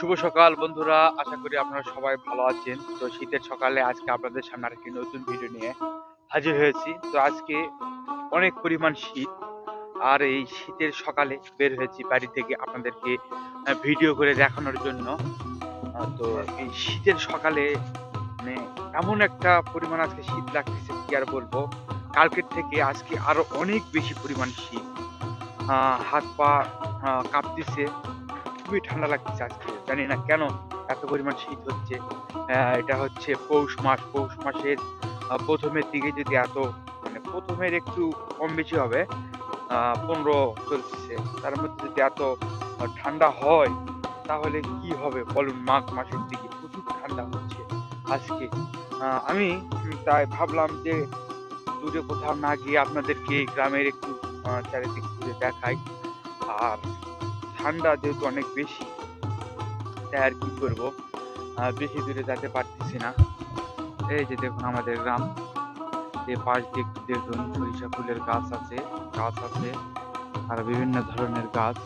শুভ সকাল বন্ধুরা, আশা করি আপনারা সবাই ভালো আছেন। তো শীতের সকালে আজকে আপনাদের সামনে আরেকটি নতুন ভিডিও নিয়ে হাজির হয়েছি। তো আজকে অনেক পরিমাণ শীত, আর এই শীতের সকালে বের হয়েছি বাড়ি থেকে আপনাদেরকে ভিডিও করে দেখানোর জন্য। তো এই শীতের সকালে মানে এমন একটা পরিমাণ আজকে শীত লাগতেছে কি আর বলব? কালকের থেকে আজকে আরও অনেক বেশি পরিমাণ শীত। হাত পা কাঁপতেছে, খুবই ঠান্ডা লাগতেছে আজকে। জানি না কেন এত পরিমাণ শীত হচ্ছে। এটা হচ্ছে পৌষ মাস। পৌষ মাসের প্রথমের দিকে যদি এত মানে প্রথমের একটু কম বেশি হবে পনেরো চলছে তার মধ্যে যদি এত ঠান্ডা হয়, তাহলে কি হবে বলুন মাঘ মাসের দিকে? প্রচুর ঠান্ডা হচ্ছে আজকে। আমি তাই ভাবলাম যে দূরে কোথাও না গিয়ে আপনাদেরকে গ্রামের একটু চারিদিক দেখাই। আর ঠান্ডা যেহেতু অনেক বেশি তাই আর কি করব? বেশি দূরে যেতে পারতেছি না। এই যে দেখুন আমাদের গ্রাম। যে পাশ দিয়ে দেখুন সরিষা ফুলের গাছ আছে গাছ আছে, আর বিভিন্ন ধরনের গাছ।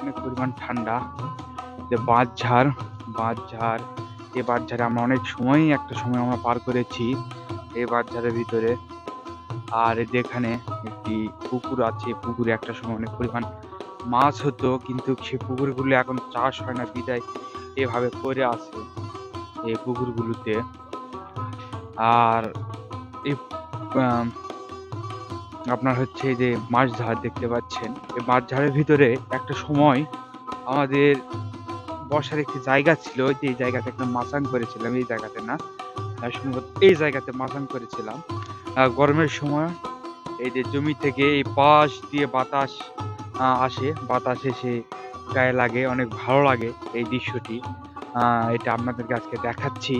অনেক পরিমাণ ঠান্ডা। যে বাঁশঝাড় বাঁশঝাড় এই বাঁশঝাড়ে আমরা অনেক সময়ই একটা সময় আমরা পার করেছি এই বাঁশঝাড়ের ভিতরে। আর যেখানে একটি পুকুর আছে পুকুরে একটা সময় অনেক পরিমাণ মাছ হতো, কিন্তু সে পুকুরগুলো এখন চাষ হয় না, বিদায়। এভাবে পড়ে আছে এই পুকুরগুলোতে আর এই আপনার হচ্ছে যে মাছ ঝাড় দেখতে পাচ্ছেন। এই মাছ ঝাড়ের ভিতরে একটা সময় আমাদের বসার একটি জায়গা ছিল যে এই জায়গাতে একটা মাচাং করেছিলাম, এই জায়গাতে না? সম্ভবত এই জায়গাতে মাচাং করেছিলাম। গরমের সময় এই যে জমি থেকে এই পাশ দিয়ে বাতাস আসে, বাতাস এসে গায়ে লাগে, অনেক ভালো লাগে এই দৃশ্যটি। এটা আপনাদেরকে আজকে দেখাচ্ছি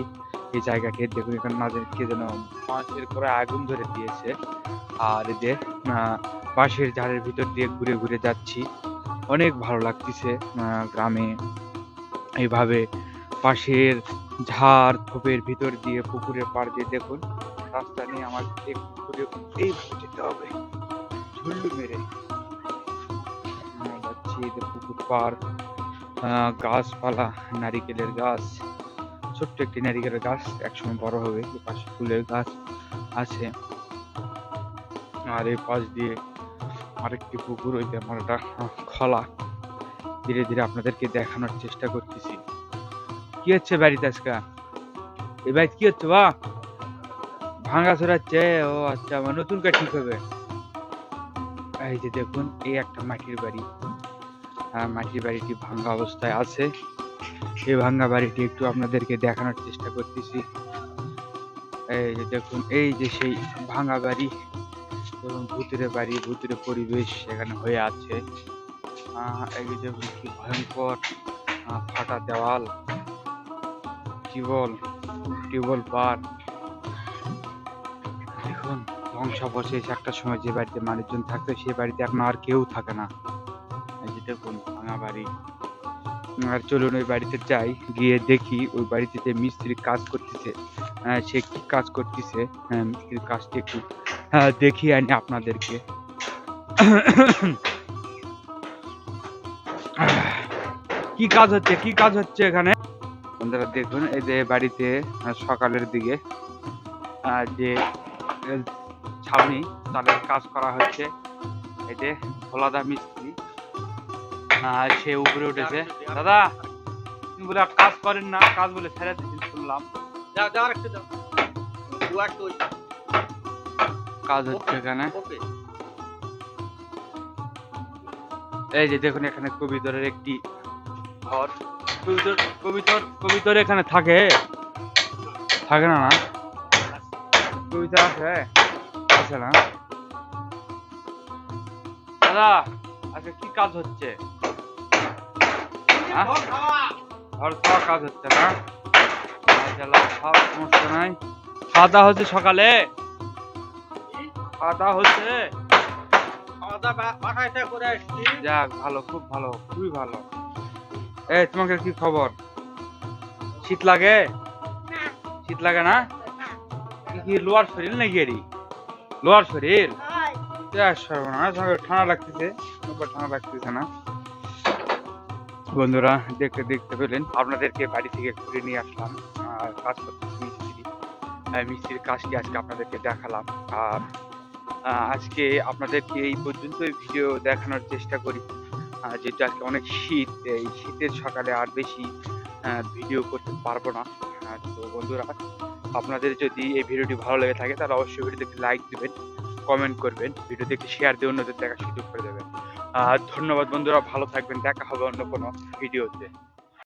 এই জায়গাকে। দেখুন এখানে মাঝে কে যেন মাছের করে আগুন ধরে দিয়েছে। আর এই যে বাঁশের ঝাড়ের ভিতর দিয়ে ঘুরে ঘুরে যাচ্ছি। অনেক ভালো লাগতেছে গ্রামে। এইভাবে পাশের ঝাড় থোপের ভিতর দিয়ে পুকুরের পাড় দিয়ে দেখুন, রাস্তা নিয়ে আমার ঘুরে এইভাবে যেতে হবে। ঝুল্লু মেরে। এই যে পুকুর আহ, গাছপালা নারিকেলের গাছ ছোট্ট একটি নারিকেলের গাছ একসময় বড় হবে এই পাশে ফুলের গাছ আছে। আর এই পাশ দিয়ে আরেকটি পুকুর ওই আমার ওটা খলা। ধীরে ধীরে আপনাদেরকে দেখানোর চেষ্টা করতেছি। কি হচ্ছে বাড়িতে আজকে? এই বাড়িতে কি হচ্ছে বা ভাঙা চড়াচ্ছে? ও আচ্ছা আমার নতুন কাঠ ঠিক হবে। এই যে দেখুন এই একটা মাটির বাড়ি। মাটির বাড়িটি ভাঙ্গা অবস্থায় আছে। এই ভাঙ্গা বাড়িটি একটু আপনাদেরকে দেখানোর চেষ্টা করতেছি। এই যে দেখুন, এই যে সেই ভাঙ্গা বাড়ি এবং ভূতের বাড়ি, ভূতুরে পরিবেশ এখানে হয়ে আছে। এই যে দেখুন, কি ভয়ঙ্কর ফাটা দেওয়াল টিউবল টিউবল পার। দেখুন ধ্বংসাবশেষ একটা সময় যে বাড়িতে মানুষজন থাকতো সেই বাড়িতে এখন আর কেউ থাকে না। যে দেখুন, ভাঙা বাড়ি। আর চলুন ওই বাড়িতে যাই, গিয়ে দেখি ওই বাড়িতে যে মিস্ত্রি কাজ করতেছে। সে কি কাজ করতেছে? হ্যাঁ মিস্ত্রির কাজটি একটু দেখি আনি আপনাদেরকে। কি কাজ হচ্ছে, কি কাজ হচ্ছে এখানে? বন্ধুরা, দেখুন, এই যে বাড়িতে সকালের দিকে যে, ছাউনি, তাদের কাজ করা হচ্ছে। এই যে ভোলাদা মিস্ত্রি। আহ, সে উপরে উঠেছে। দাদা তুমি বলে আর কাজ করেন না কাজ বলে ছেড়ে দিচ্ছেন শুনলাম। যাও যাও একটু যাও। দু আর তো কাজ হচ্ছে এখানে। এই যে দেখুন এখানে কবিতরের একটি ঘর। কবিতর কবিতর কবিতর এখানে থাকে। থাকে না না? কবিতা আছে? আছে না? দাদা আচ্ছা কি কাজ হচ্ছে? হ্যাঁ? ঘর খাওয়া কাজ হচ্ছে না? সমস্যা নাই। খাওয়া হচ্ছে সকালে? খাওয়া হচ্ছে? যাক ভালো খুব ভালো খুবই ভালো। এই তোমাকে কি খবর? শীত লাগে? শীত লাগে না? কি লোয়ার শরীর নাকি এরি লোয়ার শরীর? সর্বনাশ ঠান্ডা লাগতেছে। ঠান্ডা লাগতেছে না। বন্ধুরা, দেখতে দেখতে পেলেন, আপনাদেরকে বাড়ি থেকে ঘুরে নিয়ে আসলাম আর কাজ করতেছি মিস্ত্রি। মিস্ত্রির কাজটি আজকে আপনাদেরকে দেখালাম। আর আজকে আপনাদেরকে এই পর্যন্তই ভিডিও দেখানোর চেষ্টা করি। যেহেতু আজকে অনেক শীত, এই শীতের সকালে আর বেশি ভিডিও করতে পারব না। তো বন্ধুরা, আপনাদের যদি এই ভিডিওটি ভালো লেগে থাকে, তাহলে অবশ্যই ভিডিওতে লাইক দেবেন কমেন্ট করবেন, ভিডিওতে একটি শেয়ার দিয়ে অন্যদের দেখার সুযোগ করে দেবেন। ধন্যবাদ বন্ধুরা ভালো থাকবেন দেখা হবে অন্য কোনো ভিডিওতে।